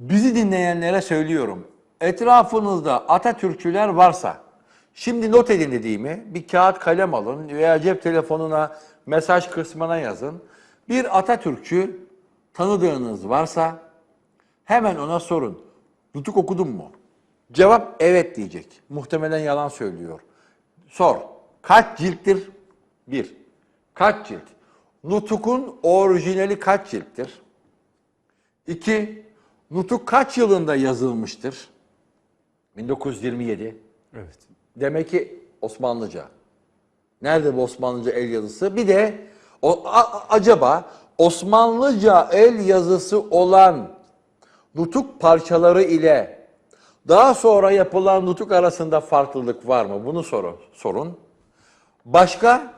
Bizi dinleyenlere söylüyorum. Etrafınızda Atatürkçüler varsa, şimdi not edin dediğimi, bir kağıt kalem alın veya cep telefonuna mesaj kısmına yazın. Bir Atatürkçü tanıdığınız varsa hemen ona sorun. Nutuk okudun mu? Cevap evet diyecek. Muhtemelen yalan söylüyor. Sor. Kaç cilttir? Bir. Kaç cilt? Nutuk'un orijinali kaç cilttir? İki. Nutuk kaç yılında yazılmıştır? 1927. Evet. Demek ki Osmanlıca. Nerede bu Osmanlıca el yazısı? Bir de o, a- acaba Osmanlıca el yazısı olan nutuk parçaları ile daha sonra yapılan nutuk arasında farklılık var mı? Bunu sorun. sorun. Başka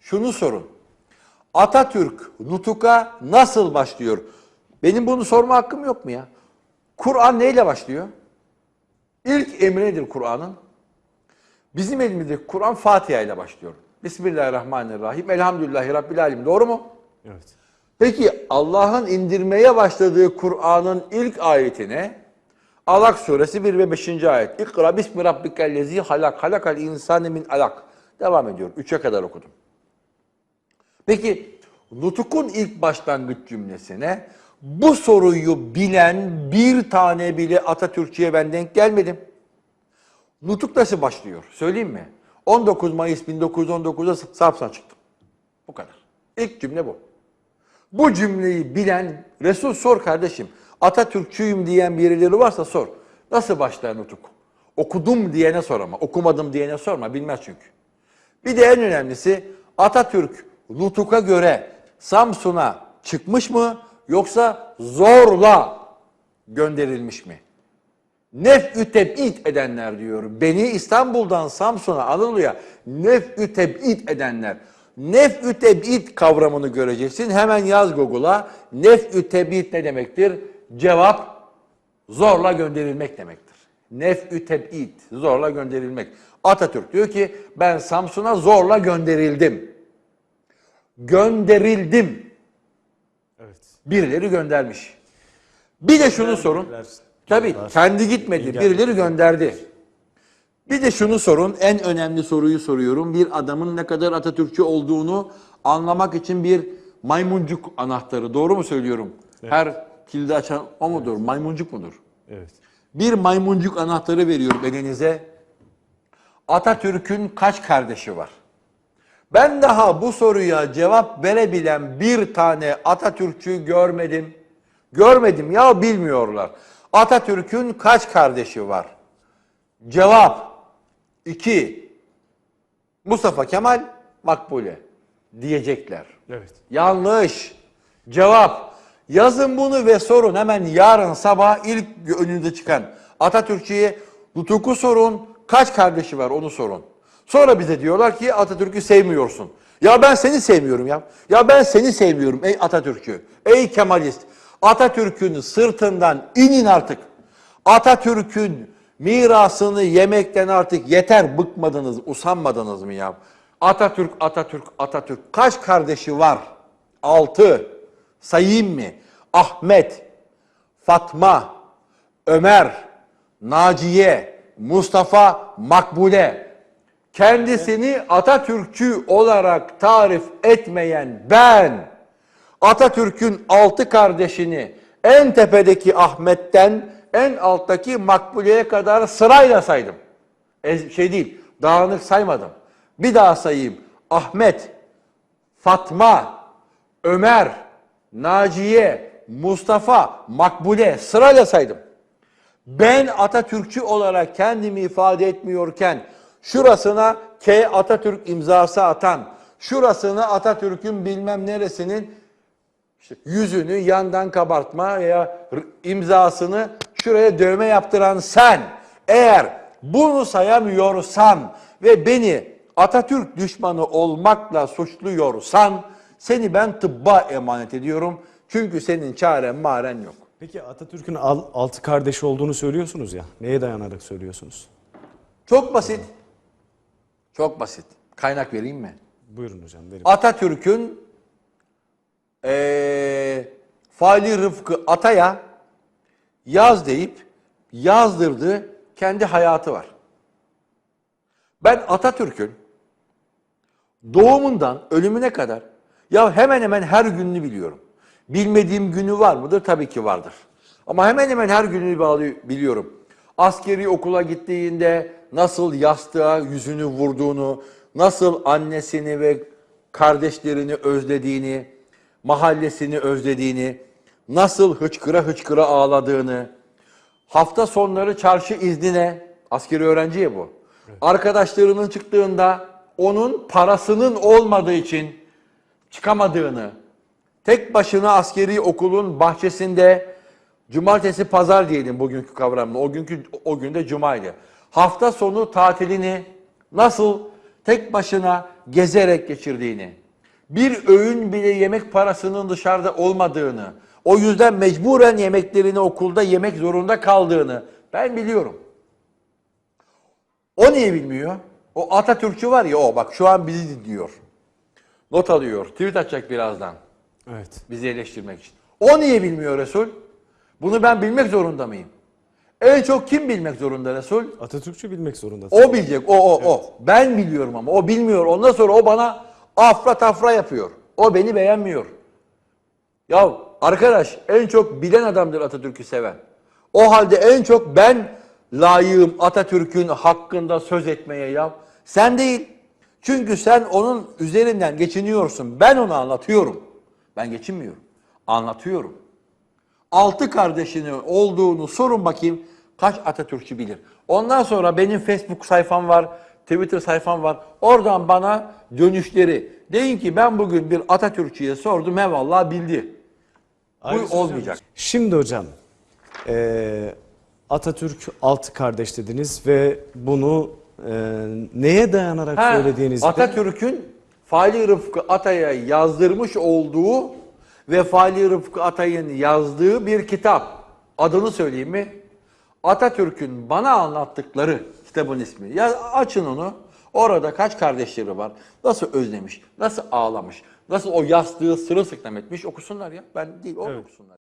şunu sorun. Atatürk nutuka nasıl başlıyor? Benim bunu sorma hakkım yok mu ya? Kur'an neyle başlıyor? İlk emri nedir Kur'an'ın? Bizim elimizdeki Kur'an Fatiha ile başlıyor. Bismillahirrahmanirrahim. Elhamdülillahi Rabbil Alemin. Doğru mu? Evet. Peki Allah'ın indirmeye başladığı Kur'an'ın ilk ayetine Alak suresi 1 ve 5. ayet. İkra bismi rabbikellezi halak halakal insane min alak. Devam ediyor. 3'e kadar okudum. Peki Nutuk'un ilk başlangıç cümlesine bu soruyu bilen bir tane bile Atatürkçüye ben denk gelmedim. Nutuk nasıl başlıyor? Söyleyeyim mi? 19 Mayıs 1919'da Samsun'a çıktım. Bu kadar. İlk cümle bu. Bu cümleyi bilen Resul sor kardeşim. Atatürkçüyüm diyen birileri varsa sor. Nasıl başlar nutuk? Okudum diyene sor ama. Okumadım diyene sorma. Bilmez çünkü. Bir de en önemlisi Atatürk nutuka göre Samsun'a çıkmış mı yoksa zorla gönderilmiş mi? Nef'ü teb'id edenler diyor. Beni İstanbul'dan Samsun'a, Anadolu'ya nef'ü teb'id edenler. Nef'ü teb'id kavramını göreceksin. Hemen yaz Google'a. Nef'ü teb'id ne demektir? Cevap zorla gönderilmek demektir. Nef'ü teb'id, zorla gönderilmek. Atatürk diyor ki ben Samsun'a zorla gönderildim. Gönderildim. Evet. Birileri göndermiş. Bir de şunu sorun. Tabii kendi gitmedi. Birileri gönderdi. Bir de şunu sorun. En önemli soruyu soruyorum. Bir adamın ne kadar Atatürkçü olduğunu anlamak için bir maymuncuk anahtarı. Doğru mu söylüyorum? Her kilidi açan o mudur? Maymuncuk mudur? Evet. Bir maymuncuk anahtarı veriyorum elinize. Atatürk'ün kaç kardeşi var? Ben daha bu soruya cevap verebilen bir tane Atatürkçü görmedim. Görmedim ya bilmiyorlar. Atatürk'ün kaç kardeşi var? Cevap 2. Mustafa Kemal Makbule diyecekler. Evet. Yanlış. Cevap. Yazın bunu ve sorun hemen yarın sabah ilk önünüze çıkan Atatürkçü'ye Nutuk'u sorun. Kaç kardeşi var onu sorun. Sonra bize diyorlar ki Atatürk'ü sevmiyorsun. Ya ben seni sevmiyorum ya. Ya ben seni sevmiyorum ey Atatürk'ü. Ey Kemalist. Atatürk'ün sırtından inin artık. Atatürk'ün mirasını yemekten artık yeter bıkmadınız, usanmadınız mı ya? Atatürk, Atatürk, Atatürk. Kaç kardeşi var? Altı. Sayayım mı? Ahmet, Fatma, Ömer, Naciye, Mustafa, Makbule. Kendisini Atatürkçü olarak tarif etmeyen ben, Atatürk'ün altı kardeşini en tepedeki Ahmet'ten en alttaki Makbule'ye kadar sırayla saydım. E, şey değil, dağınık saymadım. Bir daha sayayım. Ahmet, Fatma, Ömer, Naciye, Mustafa, Makbule sırayla saydım. Ben Atatürkçü olarak kendimi ifade etmiyorken şurasına K Atatürk imzası atan, şurasına Atatürk'ün bilmem neresinin işte yüzünü yandan kabartma veya imzasını şuraya dövme yaptıran sen eğer bunu sayamıyorsan ve beni Atatürk düşmanı olmakla suçluyorsan seni ben tıbba emanet ediyorum. Çünkü senin çaren maren yok. Peki Atatürk'ün al- altı kardeşi olduğunu söylüyorsunuz ya. Neye dayanarak söylüyorsunuz? Çok basit. Çok basit. Kaynak vereyim mi? Buyurun hocam verin. Atatürk'ün eee Fali Rıfkı Atay'a yaz deyip yazdırdığı kendi hayatı var. Ben Atatürk'ün doğumundan ölümüne kadar ya hemen hemen her gününü biliyorum. Bilmediğim günü var mıdır? Tabii ki vardır. Ama hemen hemen her gününü bağlı- biliyorum. Askeri okula gittiğinde nasıl yastığa yüzünü vurduğunu, nasıl annesini ve kardeşlerini özlediğini, mahallesini özlediğini, nasıl hıçkıra hıçkıra ağladığını, hafta sonları çarşı iznine, askeri öğrenci ya bu, arkadaşlarının çıktığında onun parasının olmadığı için çıkamadığını, tek başına askeri okulun bahçesinde cumartesi pazar diyelim bugünkü kavramla. O günkü o günde cumaydı. Hafta sonu tatilini nasıl tek başına gezerek geçirdiğini, bir öğün bile yemek parasının dışarıda olmadığını, o yüzden mecburen yemeklerini okulda yemek zorunda kaldığını ben biliyorum. O niye bilmiyor? O Atatürkçü var ya o bak şu an bizi dinliyor. Not alıyor. Tweet atacak birazdan Evet. bizi eleştirmek için. O niye bilmiyor Resul? Bunu ben bilmek zorunda mıyım? En çok kim bilmek zorunda Resul? Atatürkçü bilmek zorunda. O bilecek. O o o. Ben biliyorum ama o bilmiyor. Ondan sonra o bana afra tafra yapıyor. O beni beğenmiyor. Ya arkadaş en çok bilen adamdır Atatürk'ü seven. O halde en çok ben layığım Atatürk'ün hakkında söz etmeye ya. Sen değil. Çünkü sen onun üzerinden geçiniyorsun. Ben onu anlatıyorum. Ben geçinmiyorum. Anlatıyorum. Altı kardeşinin olduğunu sorun bakayım kaç Atatürkçü bilir. Ondan sonra benim Facebook sayfam var, Twitter sayfam var. Oradan bana dönüşleri. Deyin ki ben bugün bir Atatürkçüye sordum he vallahi bildi. Bu olmayacak. Şimdi hocam eee, Atatürk altı kardeş dediniz ve bunu eee, neye dayanarak Ha, söylediğinizde Atatürk'ün Fali Rıfkı Atay'a yazdırmış olduğu ve Fali Rıfkı Atay'ın yazdığı bir kitap. Adını söyleyeyim mi? Atatürk'ün bana anlattıkları kitabın ismi. Ya açın onu. Orada kaç kardeşleri var? Nasıl özlemiş? Nasıl ağlamış? Nasıl o yastığı sırılsıklam etmiş? Okusunlar ya. Ben değil, o okusunlar.